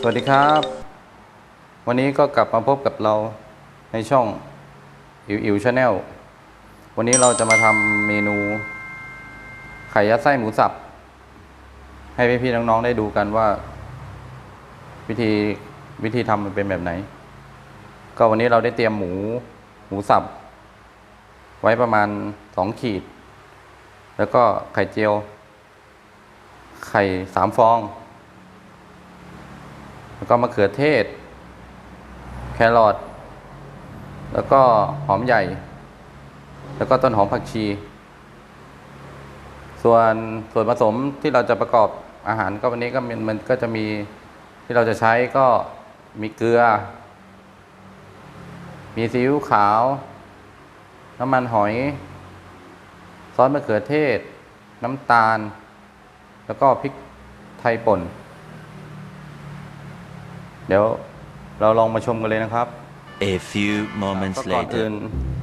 สวัสดีครับ วันนี้ก็กลับมาพบกับเราในช่องอิวอิวชาแนลวันนี้เราจะมาทำเมนูไข่ยัดไส้หมูสับ ให้พี่ๆน้องๆได้ดูกันว่า วิธีวิธีทำมันเป็นแบบไหน ก็วันนี้เราได้เตรียมหมูหมูสับ ไว้ประมาณสองขีด แล้วก็ไข่เจียว ไข่สามฟอง แล้วก็มะเขือเทศ แครอทแล้วก็หอมใหญ่ แล้วก็ต้นหอมผักชี ส่วนส่วนผสมที่เราจะประกอบอาหารก็วันนี้ก็มันมันก็จะมีที่เราจะใช้ก็มีเกลือ มีซีอิ๊วขาว น้ำมันหอย ซอสมะเขือเทศ น้ำตาล แล้วก็พริกไทยป่น เดี๋ยวเราลองมาชมกันเลยนะครับ A few moments ก็ก่อนอื่น later.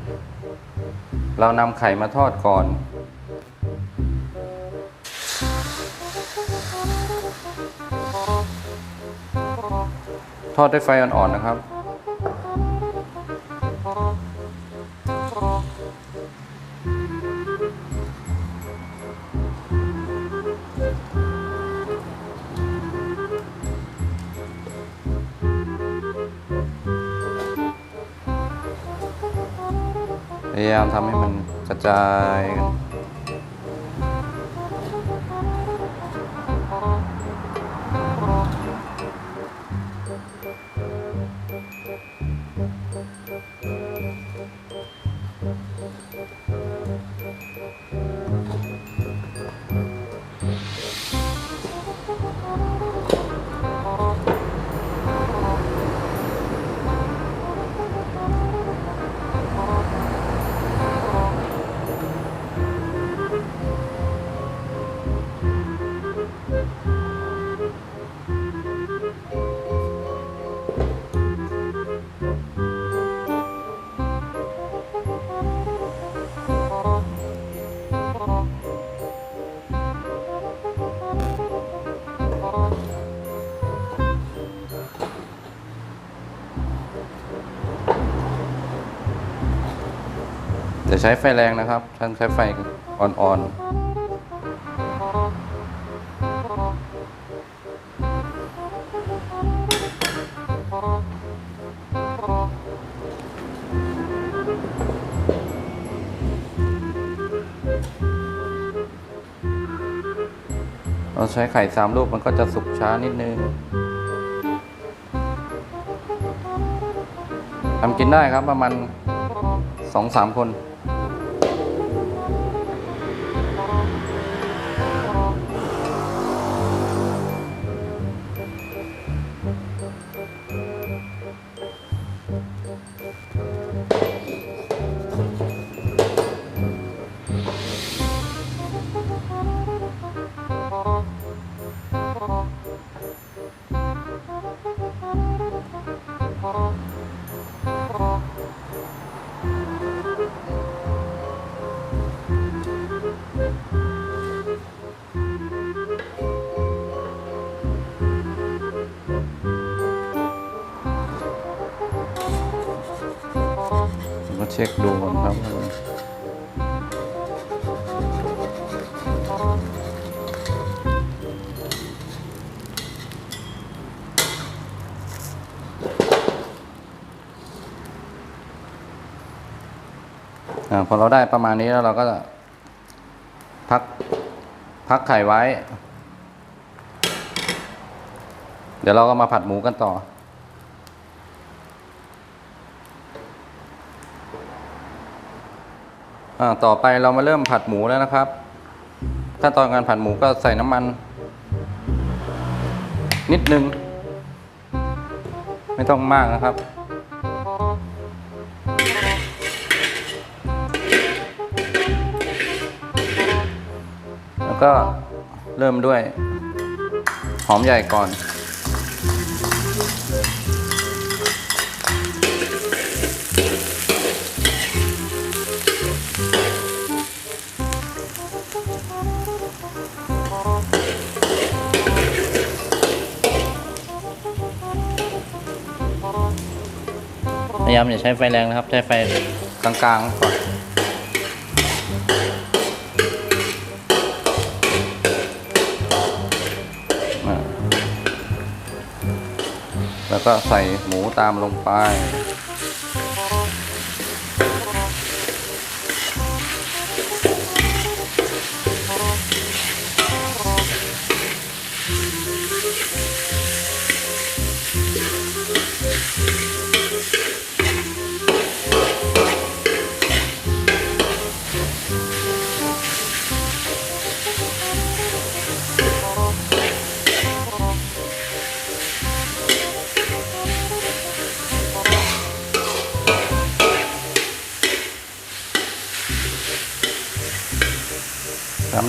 เรานำไข่มาทอดก่อน ทอดด้วยไฟอ่อนๆนะครับ พยายามทำให้มันกระจายกัน จะใช้ไฟแรงนะครับ ท่านใช้ไฟอ่อนๆ เราใช้ไข่สามลูกมันก็จะสุกช้านิดนึงทำกินได้ครับประมาณสองสามคน เช็คดูก่อนครับพอเราได้ประมาณนี้แล้วเราก็จะพักพักไข่ไว้ เดี๋ยวเราก็มาผัดหมูกันต่อ อ่า ต่อไปเรามาเริ่มผัดหมูแล้วนะครับ ขั้นตอนการผัดหมูก็ใส่น้ำมัน นิดนึง ไม่ต้องมากนะครับ แล้วก็เริ่มด้วย หอมใหญ่ก่อน ยายามอย่าใช้ไฟแรงนะครับ ใช้ไฟกลางๆก่อนแล้วก็ใส่หมูตามลงไป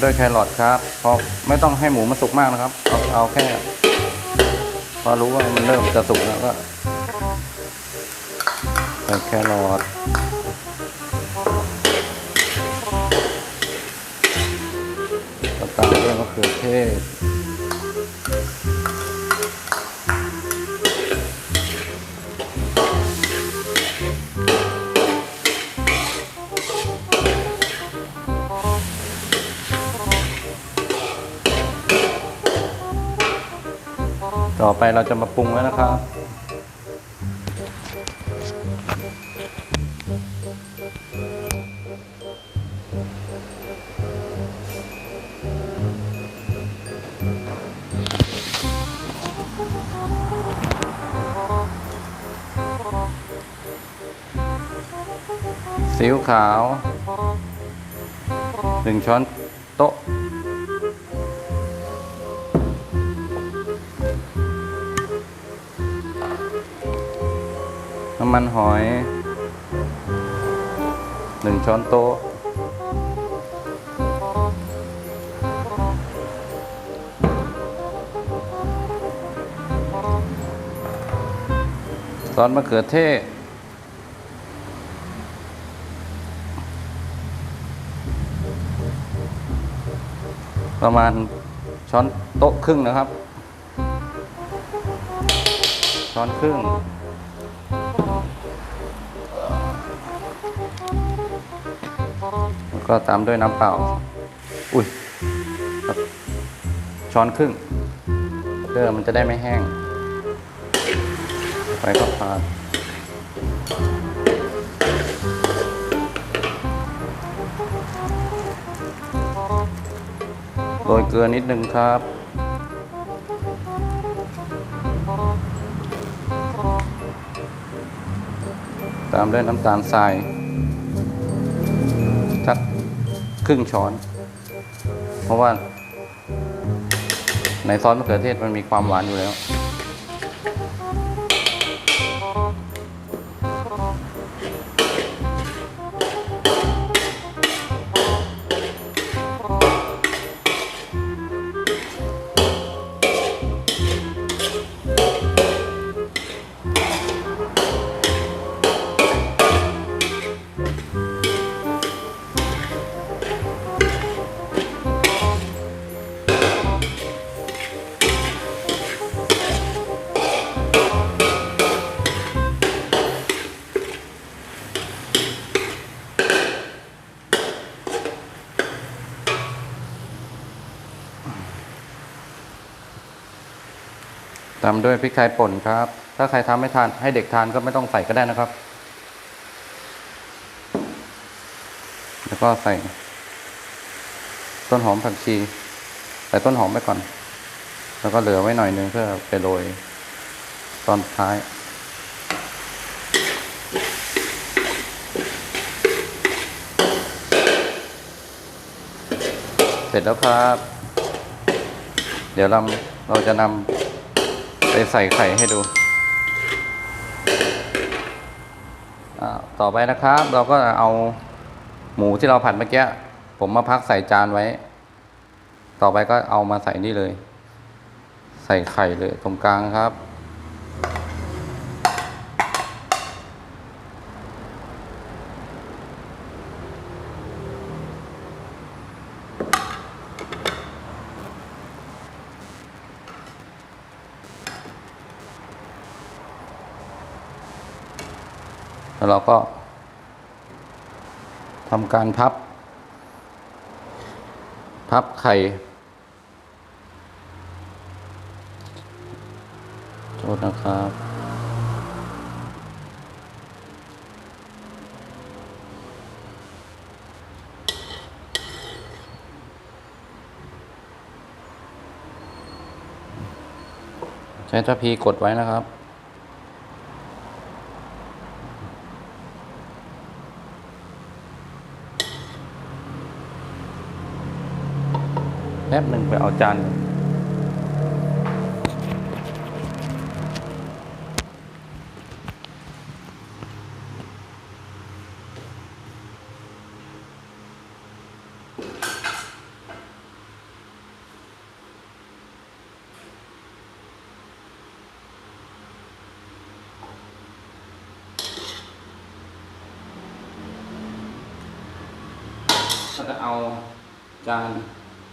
ด้วยแครอทครับเพราะไม่ต้องให้หมูมันสุกมากนะครับ เอาเอาแค่พอรู้ว่ามันเริ่มจะสุกแล้วก็ใส่แครอทตามด้วยมะเขือเทศ ต่อไปเราจะมาปรุงแล้วนะครับ ซีอิ๊วขาวหนึ่งช้อน มันหอยหนึ่งช้อนโต๊ะ ซอสมะเขือเทศประมาณช้อนโต๊ะครึ่งนะครับ ช้อนครึ่ง ก็ตามด้วยน้ำเปล่า อุ้ยช้อนครึ่งเพื่อมันจะได้ไม่แห้ง ไปก็พาโรยเกลือนิดนึงครับ ตามด้วยน้ำตาลทราย ครึ่งช้อน เพราะว่า ในซอสมะเขือเทศมันมีความหวานอยู่แล้ว ตามด้วยพริกไทยป่นครับ ถ้าใครทำไม่ทานให้เด็กทานก็ไม่ต้องใส่ก็ได้นะครับ แล้วก็ใส่ ต้นหอมผักชี ใส่ต้นหอมไปก่อน แล้วก็เหลือไว้หน่อยนึงเพื่อไปโรยตอนท้ายเสร็จแล้วครับ เดี๋ยวเราเราจะนำ ไปใส่ไข่ให้ดู ต่อไปนะครับ เราก็เอาหมูที่เราผัดเมื่อกี้ ผมมาพักใส่จานไว้ ต่อไปก็เอามาใส่นี่เลย ใส่ไข่เลยตรงกลางครับ แล้วเราก็ทำการพับ พับไข่โทษนะครับ ใช้ทัพพีกดไว้นะครับ แป๊บหนึ่งไป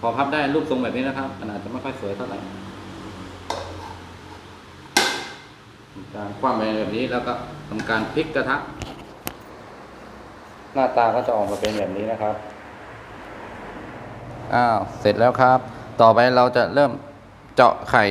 พอพับได้รูปทรงแบบนี้นะครับขนาดจะไม่ค่อยสวยเท่าไหร่การคว่ำไปแบบนี้แล้วก็ทำการพลิกกระทะ หน้าตาก็จะออกมาเป็นแบบนี้นะครับ อ้าว เสร็จแล้วครับ ต่อไปเราจะเริ่มเจาะไข่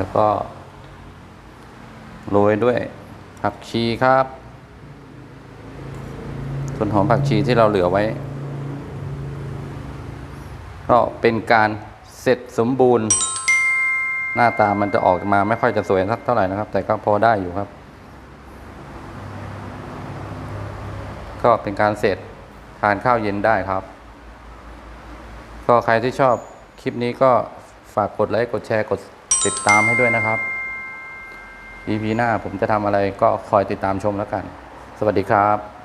แล้วก็โรยด้วยผักชีครับส่วนหอมผักชีที่เราเหลือไว้ ก็เป็นการเสร็จสมบูรณ์ หน้าตามันจะออกมาไม่ค่อยจะสวยสักเท่าไหร่นะครับ แต่ก็พอได้อยู่ครับ ก็เป็นการเสร็จทานข้าวเย็นได้ครับ ก็ใครที่ชอบคลิปนี้ก็ฝากกดไลค์กดแชร์กด ติดตามให้ด้วยนะครับ EP หน้าผมจะทำอะไรก็คอยติดตามชมแล้วกัน สวัสดีครับ